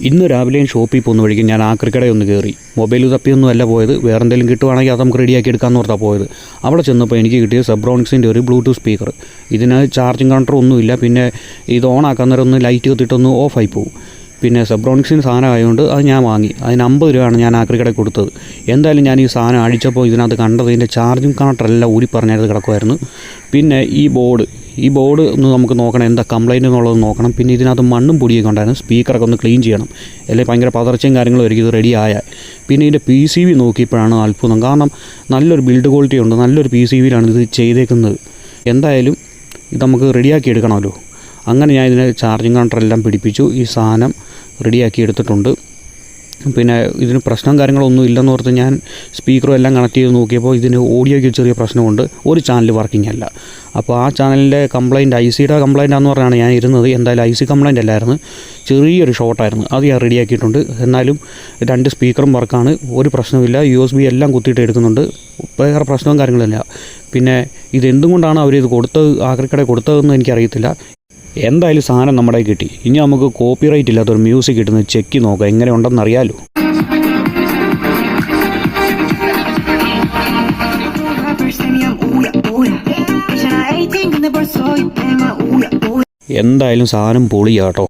ഇന്ന് രാവിലെ ഷോപ്പിൽ പോകുന്ന വഴിക്ക് ഞാൻ ആ ക്രിക്കറ്റ് ഒന്ന് കയറി. മൊബൈൽ തപ്പിയൊന്നും അല്ല പോയത്. വേറെ എന്തെങ്കിലും കിട്ടുവാണെങ്കിൽ അത് നമുക്ക് റെഡിയാക്കി എടുക്കാമെന്ന് ഓർത്താണ് പോയത്. അവിടെ ചെന്നപ്പോൾ എനിക്ക് കിട്ടിയ സബ്രോണിക്സിന്റെ ഒരു ബ്ലൂടൂത്ത് സ്പീക്കർ ഇതിന് ചാർജിങ് കൗണ്ടർ ഒന്നുമില്ല. പിന്നെ ഇത് ഓൺ ആക്കാൻ നേരം ഒന്ന് ലൈറ്റ് കത്തിയിട്ടൊന്ന് ഓഫായി പോകും പിന്നെ സെബ്രോണിക്സിന്റെ സാധനം ആയതുകൊണ്ട് അത് ഞാൻ വാങ്ങി. അതിന് അമ്പത് രൂപയാണ് ഞാൻ ആക്രിക്കടയിൽ കൊടുത്തത്. എന്തായാലും ഞാൻ ഈ സാധനം അഴിച്ചപ്പോൾ ഇതിനകത്ത് കണ്ടത് ഇതിന്റെ ചാർജിങ് കണക്ടറെല്ലാം പറഞ്ഞത് കിടക്കുമായിരുന്നു പിന്നെ ഈ ബോർഡ് ഈ ബോർഡ് ഒന്ന് നമുക്ക് നോക്കണം എന്താ കംപ്ലൈന്റ് എന്നുള്ളത് നോക്കണം. പിന്നെ ഇതിനകത്ത് മണ്ണും പൊടിയൊക്കെ ഉണ്ടായിരുന്നു. സ്പീക്കറൊക്കെ ഒന്ന് ക്ലീൻ ചെയ്യണം. അല്ലെങ്കിൽ ഭയങ്കര പതർച്ചയും കാര്യങ്ങളും ആയിരിക്കും ഇത് റെഡി ആയാൽ. പിന്നെ ഇതിന്റെ പി സി വി നോക്കിയപ്പോഴാണ് അത്ഭുതം. കാരണം നല്ലൊരു ബിൽഡ് ക്വാളിറ്റി ഉണ്ട്. നല്ലൊരു പി സി വിയിലാണ് ഇത് ചെയ്തേക്കുന്നത്. എന്തായാലും ഇത് നമുക്ക് റെഡിയാക്കി എടുക്കണമല്ലോ. അങ്ങനെ ഞാൻ ഇതിന് ചാർജിങ് കൗണ്ടറെല്ലാം പിടിപ്പിച്ചു. ഈ സാധനം റെഡിയാക്കി എടുത്തിട്ടുണ്ട്. പിന്നെ ഇതിന് പ്രശ്നം കാര്യങ്ങളൊന്നും ഇല്ലെന്ന് ഓർത്ത് ഞാൻ സ്പീക്കറും എല്ലാം കണക്ട് ചെയ്ത് നോക്കിയപ്പോൾ ഇതിന് ഓഡിയോയ്ക്ക് ചെറിയ പ്രശ്നമുണ്ട്. ഒരു ചാനൽ വർക്കിംഗ് അല്ല. അപ്പോൾ ആ ചാനലിന്റെ കംപ്ലയിന്റ് ഐ സിയുടെ കംപ്ലയിന്റ് ആണെന്ന് പറഞ്ഞാണ് ഞാൻ ഇരുന്നത്. എന്തായാലും ഐ സി കംപ്ലയിന്റ് അല്ലായിരുന്നു. ചെറിയൊരു ഷോർട്ടായിരുന്നു അത് ഞാൻ റെഡിയാക്കിയിട്ടുണ്ട് എന്നാലും രണ്ട് സ്പീക്കറും വർക്കാണ് ഒരു പ്രശ്നമില്ല യു എസ് ബി എല്ലാം കുത്തിയിട്ട് എടുക്കുന്നുണ്ട്. വേറെ പ്രശ്നവും കാര്യങ്ങളില്ല പിന്നെ ഇതെന്തുകൊണ്ടാണ് അവരിത് കൊടുത്തത് ആക്രിക്കടയിൽ കൊടുത്തതെന്ന് എനിക്കറിയത്തില്ല. എന്തായാലും സാധനം നമ്മുടെ കിട്ടി. ഇനി നമുക്ക് കോപ്പിറൈറ്റ് ഇല്ലാത്തൊരു മ്യൂസിക് കിട്ടുന്ന ചെക്ക് നോക്കാം. എങ്ങനെ ഉണ്ടെന്ന് അറിയാലോ. എന്തായാലും സാധനം പൊളിയാട്ടോ.